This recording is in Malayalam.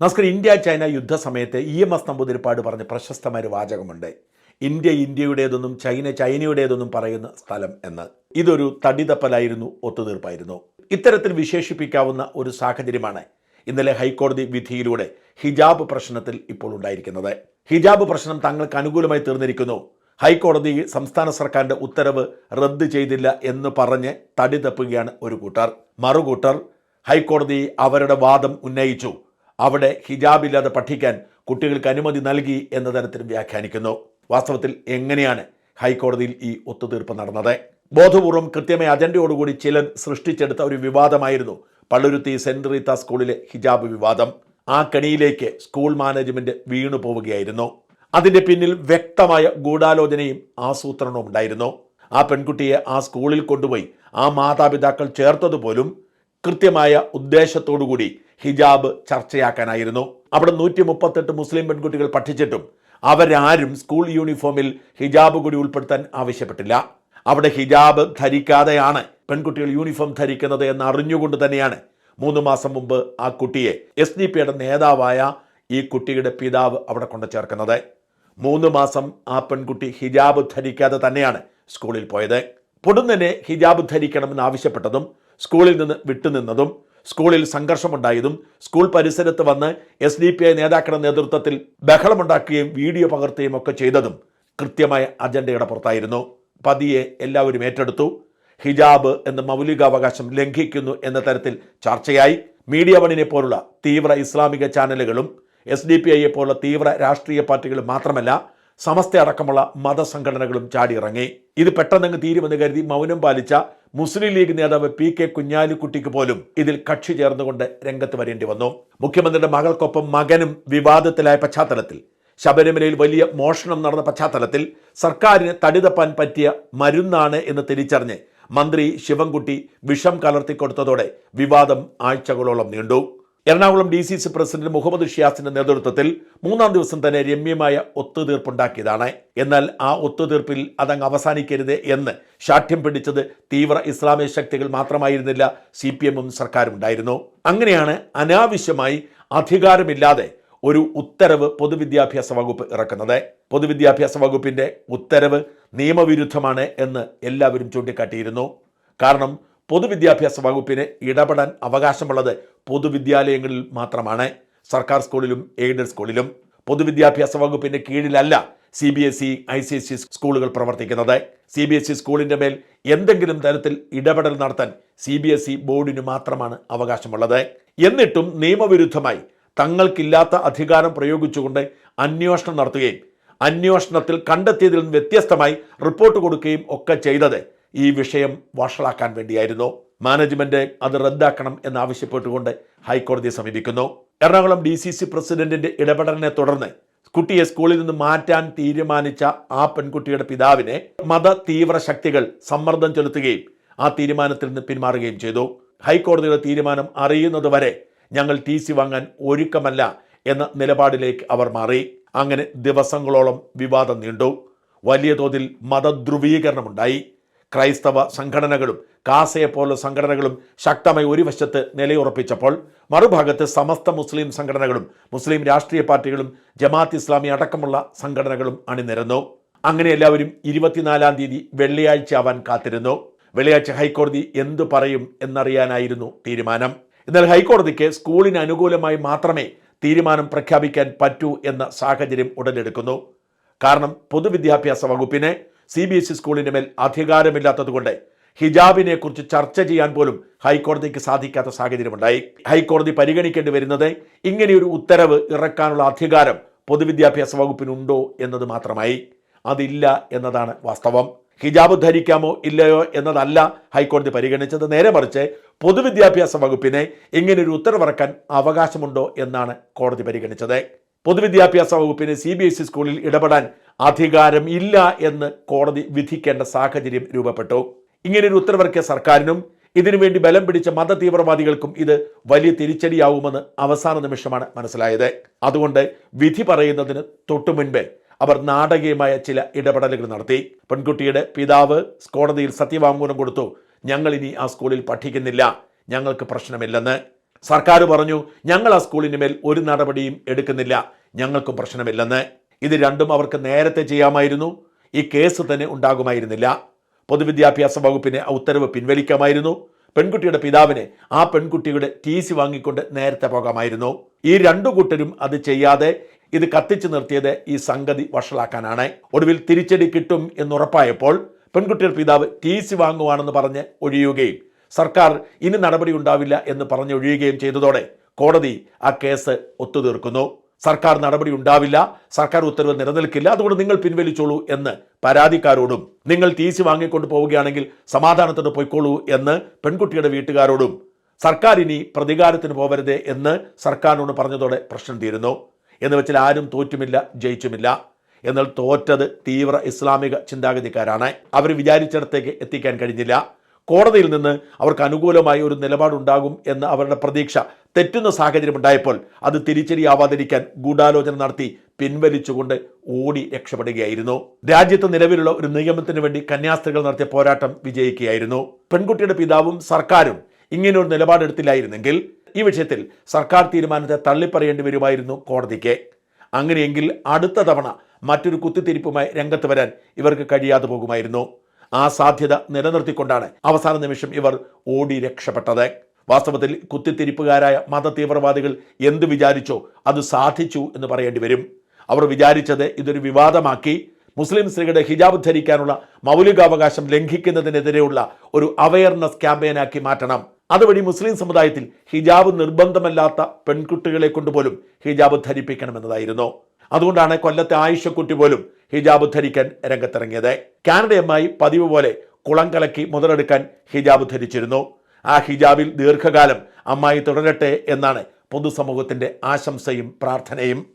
നമസ്കാരം ഇന്ത്യ ചൈന യുദ്ധ സമയത്ത് ഇ എം എസ് നമ്പൂതിരിപ്പാട് പറഞ്ഞ പ്രശസ്തമായ ഒരു വാചകമുണ്ട്. ഇന്ത്യ ഇന്ത്യയുടേതെന്നും ചൈന ചൈനയുടേതെന്നും പറയുന്ന സ്ഥലം എന്ന്. ഇതൊരു തടിതപ്പലായിരുന്നു ഒത്തുതീർപ്പായിരുന്നു. ഇത്തരത്തിൽ വിശേഷിപ്പിക്കാവുന്ന ഒരു സാഹചര്യമാണ് ഇന്നലെ ഹൈക്കോടതി വിധിയിലൂടെ ഹിജാബ് പ്രശ്നത്തിൽ ഇപ്പോൾ ഉണ്ടായിരിക്കുന്നത്. ഹിജാബ് പ്രശ്നം തങ്ങൾക്ക് അനുകൂലമായി തീർന്നിരിക്കുന്നു. ഹൈക്കോടതി സംസ്ഥാന സർക്കാരിന്റെ ഉത്തരവ് റദ്ദ് ചെയ്തില്ല എന്ന് പറഞ്ഞ് തടി തപ്പുകയാണ് ഒരു കൂട്ടർ. മറുകൂട്ടർ ഹൈക്കോടതി അവരുടെ വാദം ഉന്നയിച്ചു. അവിടെ ഹിജാബില്ലാതെ പഠിക്കാൻ കുട്ടികൾക്ക് അനുമതി നൽകി എന്ന തരത്തിൽ വ്യാഖ്യാനിക്കുന്നു. വാസ്തവത്തിൽ എങ്ങനെയാണ് ഹൈക്കോടതിയിൽ ഈ ഒത്തുതീർപ്പ് നടന്നത്? ബോധപൂർവം കൃത്യമായ അജണ്ടയോടുകൂടി ചിലൻ സൃഷ്ടിച്ചെടുത്ത ഒരു വിവാദമായിരുന്നു പള്ളുരുത്തി സെന്റ് റീത്ത സ്കൂളിലെ ഹിജാബ് വിവാദം. ആ കണിയിലേക്ക് സ്കൂൾ മാനേജ്മെന്റ് വീണു പോവുകയായിരുന്നു. അതിന്റെ പിന്നിൽ വ്യക്തമായ ഗൂഢാലോചനയും ആസൂത്രണവും ഉണ്ടായിരുന്നു ആ പെൺകുട്ടിയെ ആ സ്കൂളിൽ കൊണ്ടുപോയി ആ മാതാപിതാക്കൾ ചേർത്തതുപോലും കൃത്യമായ ഉദ്ദേശത്തോടുകൂടി ഹിജാബ് ചർച്ചയാക്കാനായിരുന്നു. അവിടെ നൂറ്റി മുപ്പത്തെട്ട് മുസ്ലിം പെൺകുട്ടികൾ പഠിച്ചിട്ടും അവരാരും സ്കൂൾ യൂണിഫോമിൽ ഹിജാബ് കൂടി ഉൾപ്പെടുത്താൻ ആവശ്യപ്പെട്ടില്ല. അവിടെ ഹിജാബ് ധരിക്കാതെയാണ് പെൺകുട്ടികൾ യൂണിഫോം ധരിക്കുന്നത് എന്ന് അറിഞ്ഞുകൊണ്ട് തന്നെയാണ് മൂന്ന് മാസം മുമ്പ് ആ കുട്ടിയെ എസ് ഡി പിയുടെ നേതാവായ ഈ കുട്ടിയുടെ പിതാവ് അവിടെ കൊണ്ട് ചേർക്കുന്നത്. മൂന്ന് മാസം ആ പെൺകുട്ടി ഹിജാബ് ധരിക്കാതെ തന്നെയാണ് സ്കൂളിൽ പോയത്. പൊടുന്നനെ ഹിജാബ് ധരിക്കണമെന്ന് ആവശ്യപ്പെട്ടതും സ്കൂളിൽ നിന്ന് വിട്ടുനിന്നതും സ്കൂളിൽ സംഘർഷമുണ്ടായതും സ്കൂൾ പരിസരത്ത് വന്ന് എസ് ഡി പി ഐ നേതാക്കളുടെ നേതൃത്വത്തിൽ ബഹളമുണ്ടാക്കുകയും വീഡിയോ പകർത്തുകയും ഒക്കെ ചെയ്തതും കൃത്യമായ അജണ്ടയുടെ പുറത്തായിരുന്നു. പതിയെ എല്ലാവരും ഏറ്റെടുത്തു. ഹിജാബ് എന്ന മൗലികാവകാശം ലംഘിക്കുന്നു എന്ന തരത്തിൽ ചർച്ചയായി. മീഡിയ വണിനെ പോലുള്ള തീവ്ര ഇസ്ലാമിക ചാനലുകളും എസ് ഡി പി ഐയെ പോലുള്ള തീവ്ര രാഷ്ട്രീയ പാർട്ടികളും മാത്രമല്ല സമസ്ത അടക്കമുള്ള മതസംഘടനകളും ചാടിയിറങ്ങി. ഇത് പെട്ടെന്നങ്ങ് തീരുമെന്ന് കരുതി മൗനം പാലിച്ച മുസ്ലിം ലീഗ് നേതാവ് പി കെ കുഞ്ഞാലിക്കുട്ടിക്ക് പോലും ഇതിൽ കക്ഷി ചേർന്നുകൊണ്ട് രംഗത്ത് വരേണ്ടി വന്നു. മുഖ്യമന്ത്രിയുടെ മകൾക്കൊപ്പം മകനും വിവാദത്തിലായ പശ്ചാത്തലത്തിൽ ശബരിമലയിൽ വലിയ മോഷണം നടന്ന പശ്ചാത്തലത്തിൽ സർക്കാരിന് തടിതപ്പാൻ പറ്റിയ മരുന്നാണ് എന്ന് തിരിച്ചറിഞ്ഞ് മന്ത്രി ശിവൻകുട്ടി വിഷം കലർത്തിക്കൊടുത്തതോടെ വിവാദം ആഴ്ചകളോളം നീണ്ടു. Ernakulam D C C president Muhammad ഷിയാസിന്റെ നേതൃത്വത്തിൽ മൂന്നാം ദിവസം തന്നെ രമ്യമായ ഒത്തുതീർപ്പുണ്ടാക്കിയതാണ്. എന്നാൽ ആ ഒത്തുതീർപ്പിൽ അതങ്ങ് അവസാനിക്കരുത് എന്ന് ശാഠ്യം പിടിച്ചത് തീവ്ര ഇസ്ലാമിക ശക്തികൾ മാത്രമായിരുന്നില്ല സി പി എമ്മും സർക്കാരും ഉണ്ടായിരുന്നു. അങ്ങനെയാണ് അനാവശ്യമായി അധികാരമില്ലാതെ ഒരു ഉത്തരവ് പൊതുവിദ്യാഭ്യാസ വകുപ്പ് ഇറക്കുന്നത്. പൊതുവിദ്യാഭ്യാസ വകുപ്പിന്റെ ഉത്തരവ് നിയമവിരുദ്ധമാണ് എന്ന് എല്ലാവരും ചൂണ്ടിക്കാട്ടിയിരുന്നു. കാരണം പൊതുവിദ്യാഭ്യാസ വകുപ്പിന് ഇടപെടാൻ അവകാശമുള്ളത് പൊതുവിദ്യാലയങ്ങളിൽ മാത്രമാണ്. സർക്കാർ സ്കൂളിലും എയ്ഡഡ് സ്കൂളിലും. പൊതുവിദ്യാഭ്യാസ വകുപ്പിന്റെ കീഴിലല്ല C B S E I C S E സ്കൂളുകൾ പ്രവർത്തിക്കുന്നത്. സി ബി എസ് ഇ സ്കൂളിന്റെ മേൽ എന്തെങ്കിലും തരത്തിൽ ഇടപെടൽ നടത്താൻ സി ബി എസ് ഇ ബോർഡിന് മാത്രമാണ് അവകാശമുള്ളത്. എന്നിട്ടും നിയമവിരുദ്ധമായി തങ്ങൾക്കില്ലാത്ത അധികാരം പ്രയോഗിച്ചുകൊണ്ട് അന്വേഷണം നടത്തുകയും അന്വേഷണത്തിൽ കണ്ടെത്തിയതിൽ നിന്ന് വ്യത്യസ്തമായി റിപ്പോർട്ട് കൊടുക്കുകയും ഒക്കെ ചെയ്തത് ഈ വിഷയം വഷളാക്കാൻ വേണ്ടിയായിരുന്നു. മാനേജ്മെന്റ് അത് റദ്ദാക്കണം എന്നാവശ്യപ്പെട്ടുകൊണ്ട് ഹൈക്കോടതിയെ സമീപിക്കുന്നു. എറണാകുളം ഡി സി സി പ്രസിഡന്റിന്റെ ഇടപെടലിനെ തുടർന്ന് കുട്ടിയെ സ്കൂളിൽ നിന്ന് മാറ്റാൻ തീരുമാനിച്ച ആ പെൺകുട്ടിയുടെ പിതാവിനെ മത തീവ്ര ശക്തികൾ സമ്മർദ്ദം ചെലുത്തുകയും ആ തീരുമാനത്തിൽ നിന്ന് പിന്മാറുകയും ചെയ്തു. ഹൈക്കോടതിയുടെ തീരുമാനം അറിയുന്നത് വരെ ഞങ്ങൾ ടി സി വാങ്ങാൻ ഒരുക്കമല്ല എന്ന നിലപാടിലേക്ക് അവർ മാറി. അങ്ങനെ ദിവസങ്ങളോളം വിവാദം നീണ്ടു. വലിയ തോതിൽ മതധ്രുവീകരണമുണ്ടായി. ക്രൈസ്തവ സംഘടനകളും കാസയെ പോലുള്ള സംഘടനകളും ശക്തമായി ഒരു വശത്ത് നിലയുറപ്പിച്ചപ്പോൾ മറുഭാഗത്ത് സമസ്ത മുസ്ലിം സംഘടനകളും മുസ്ലിം രാഷ്ട്രീയ പാർട്ടികളും ജമാഅത്ത് ഇസ്ലാമി അടക്കമുള്ള സംഘടനകളും അണിനിരന്നു. അങ്ങനെ എല്ലാവരും ഇരുപത്തിനാലാം തീയതി വെള്ളിയാഴ്ച ആവാൻ കാത്തിരുന്നു. വെള്ളിയാഴ്ച ഹൈക്കോടതി എന്തു പറയും എന്നറിയാനായിരുന്നു തീരുമാനം. എന്നാൽ ഹൈക്കോടതിക്ക് സ്കൂളിന് അനുകൂലമായി മാത്രമേ തീരുമാനം പ്രഖ്യാപിക്കാൻ പറ്റൂ എന്ന സാഹചര്യം ഉടലെടുക്കുന്നു. കാരണം പൊതുവിദ്യാഭ്യാസ വകുപ്പിന് സി ബി എസ് ഇ സ്കൂളിന് മേൽ അധികാരമില്ലാത്തതുകൊണ്ട് ഹിജാബിനെ കുറിച്ച് ചർച്ച ചെയ്യാൻ പോലും ഹൈക്കോടതിക്ക് സാധിക്കാത്ത സാഹചര്യമുണ്ടായി. ഹൈക്കോടതി പരിഗണിക്കേണ്ടി വരുന്നത് ഇങ്ങനെയൊരു ഉത്തരവ് ഇറക്കാനുള്ള അധികാരം പൊതുവിദ്യാഭ്യാസ വകുപ്പിനുണ്ടോ എന്നത് മാത്രമായി. അതില്ല എന്നതാണ് വാസ്തവം. ഹിജാബ് ധരിക്കാമോ ഇല്ലയോ എന്നതല്ല ഹൈക്കോടതി പരിഗണിച്ചത്. നേരെ മറിച്ച് പൊതുവിദ്യാഭ്യാസ വകുപ്പിനെ ഇങ്ങനൊരു ഉത്തരവിറക്കാൻ അവകാശമുണ്ടോ എന്നാണ് കോടതി പരിഗണിച്ചത്. പൊതുവിദ്യാഭ്യാസ വകുപ്പിന് സി ബി എസ് ഇ സ്കൂളിൽ ഇടപെടാൻ അധികാരം ഇല്ല എന്ന് കോടതി വിധിക്കേണ്ട സാഹചര്യം രൂപപ്പെട്ടു. ഇങ്ങനൊരു ഉത്തരവിറക്കിയ സർക്കാരിനും ഇതിനുവേണ്ടി ബലം പിടിച്ച മത തീവ്രവാദികൾക്കും ഇത് വലിയ തിരിച്ചടിയാവുമെന്ന് അവസാന നിമിഷമാണ് മനസ്സിലായത്. അതുകൊണ്ട് വിധി പറയുന്നതിന് തൊട്ടു മുൻപേ അവർ നാടകീയമായ ചില ഇടപെടലുകൾ നടത്തി. പെൺകുട്ടിയുടെ പിതാവ് കോടതിയിൽ സത്യവാങ്മൂലം കൊടുത്തു ഞങ്ങൾ ഇനി ആ സ്കൂളിൽ പഠിക്കുന്നില്ല ഞങ്ങൾക്ക് പ്രശ്നമില്ലെന്ന്. സർക്കാർ പറഞ്ഞു ഞങ്ങൾ ആ സ്കൂളിന് മേൽ ഒരു നടപടിയും എടുക്കുന്നില്ല ഞങ്ങൾക്കും പ്രശ്നമില്ലെന്ന്. ഇത് രണ്ടും അവർക്ക് നേരത്തെ ചെയ്യാമായിരുന്നു. ഈ കേസ് തന്നെ ഉണ്ടാകുമായിരുന്നില്ല. പൊതുവിദ്യാഭ്യാസ വകുപ്പിനെ ഉത്തരവ് പിൻവലിക്കാമായിരുന്നു. പെൺകുട്ടിയുടെ പിതാവിനെ ആ പെൺകുട്ടിയുടെ ടി സി വാങ്ങിക്കൊണ്ട് നേരത്തെ പോകാമായിരുന്നു. ഈ രണ്ടു കൂട്ടരും അത് ചെയ്യാതെ ഇത് കത്തിച്ചു നിർത്തിയത് ഈ സംഗതി വഷളാക്കാനാണ്. ഒടുവിൽ തിരിച്ചടി കിട്ടും എന്നുറപ്പായപ്പോൾ പെൺകുട്ടിയുടെ പിതാവ് ടി സി വാങ്ങുവാണെന്ന് പറഞ്ഞ് ഒഴിയുകയും സർക്കാർ ഇനി നടപടി ഉണ്ടാവില്ല എന്ന് പറഞ്ഞൊഴിയുകയും ചെയ്തതോടെ കോടതി ആ കേസ് ഒത്തുതീർക്കുന്നു. സർക്കാർ നടപടി ഉണ്ടാവില്ല സർക്കാർ ഉത്തരവ് നിലനിൽക്കില്ല. അതുകൊണ്ട് നിങ്ങൾ പിൻവലിച്ചോളൂ എന്ന് പരാതിക്കാരോടും നിങ്ങൾ ടി സി വാങ്ങിക്കൊണ്ട് പോവുകയാണെങ്കിൽ സമാധാനത്തോടെ പോയിക്കോളൂ എന്ന് പെൺകുട്ടിയുടെ വീട്ടുകാരോടും സർക്കാർ ഇനി പ്രതികാരത്തിന് പോവരുത് എന്ന് സർക്കാരിനോട് പറഞ്ഞതോടെ പ്രശ്നം തീരുന്നു. എന്ന് വെച്ചാൽ ആരും തോറ്റുമില്ല ജയിച്ചുമില്ല. എന്നാൽ തോറ്റത് തീവ്ര ഇസ്ലാമിക ചിന്താഗതിക്കാരാണ്. അവർ വിചാരിച്ചിടത്തേക്ക് എത്തിക്കാൻ കഴിഞ്ഞില്ല. കോടതിയിൽ നിന്ന് അവർക്ക് അനുകൂലമായി ഒരു നിലപാടുണ്ടാകും എന്ന അവരുടെ പ്രതീക്ഷ തെറ്റുന്ന സാഹചര്യം ഉണ്ടായപ്പോൾ അത് തിരിച്ചടിയാവാതിരിക്കാൻ ഗൂഢാലോചന നടത്തി പിൻവലിച്ചുകൊണ്ട് ഓടി രക്ഷപ്പെടുകയായിരുന്നു. രാജ്യത്ത് നിലവിലുള്ള ഒരു നിയമത്തിന് വേണ്ടി കന്യാസ്ത്രീകൾ നടത്തിയ പോരാട്ടം വിജയിക്കുകയായിരുന്നു. പെൺകുട്ടിയുടെ പിതാവും സർക്കാരും ഇങ്ങനെ ഒരു നിലപാടെടുത്തില്ലായിരുന്നെങ്കിൽ ഈ വിഷയത്തിൽ സർക്കാർ തീരുമാനത്തെ തള്ളിപ്പറയേണ്ടി വരുമായിരുന്നു കോടതിക്ക്. അങ്ങനെയെങ്കിൽ അടുത്ത തവണ മറ്റൊരു കുത്തിത്തിരിപ്പുമായി രംഗത്ത് വരാൻ ഇവർക്ക് കഴിയാതെ പോകുമായിരുന്നു. ആ സാധ്യത നിലനിർത്തിക്കൊണ്ടാണ് അവസാന നിമിഷം ഇവർ ഓടി രക്ഷപ്പെട്ടത്. വാസ്തവത്തിൽ കുത്തിത്തിരിപ്പുകാരായ മത തീവ്രവാദികൾ എന്ത് വിചാരിച്ചോ അത് സാധിച്ചു എന്ന് പറയേണ്ടി വരും. അവർ വിചാരിച്ചത് ഇതൊരു വിവാദമാക്കി മുസ്ലിം സ്ത്രീകളുടെ ഹിജാബ് ധരിക്കാനുള്ള മൗലികാവകാശം ലംഘിക്കുന്നതിനെതിരെയുള്ള ഒരു അവയർനെസ് ക്യാമ്പയിനാക്കി മാറ്റണം. അതുവഴി മുസ്ലിം സമുദായത്തിൽ ഹിജാബ് നിർബന്ധമല്ലാത്ത പെൺകുട്ടികളെ കൊണ്ടുപോലും ഹിജാബ് ധരിപ്പിക്കണമെന്നതായിരുന്നു. അതുകൊണ്ടാണ് കൊല്ലത്തെ ആയിഷക്കുട്ടി പോലും ഹിജാബ് ധരിക്കാൻ രംഗത്തിറങ്ങിയത്. കാനഡയമ്മായി പതിവ് പോലെ കുളം കലക്കി മുതലെടുക്കാൻ ഹിജാബ് ധരിച്ചിരുന്നു. ആ ഹിജാബിൽ ദീർഘകാലം അമ്മായി തുടരട്ടെ എന്നാണ് പൊതുസമൂഹത്തിന്റെ ആശംസയും പ്രാർത്ഥനയും.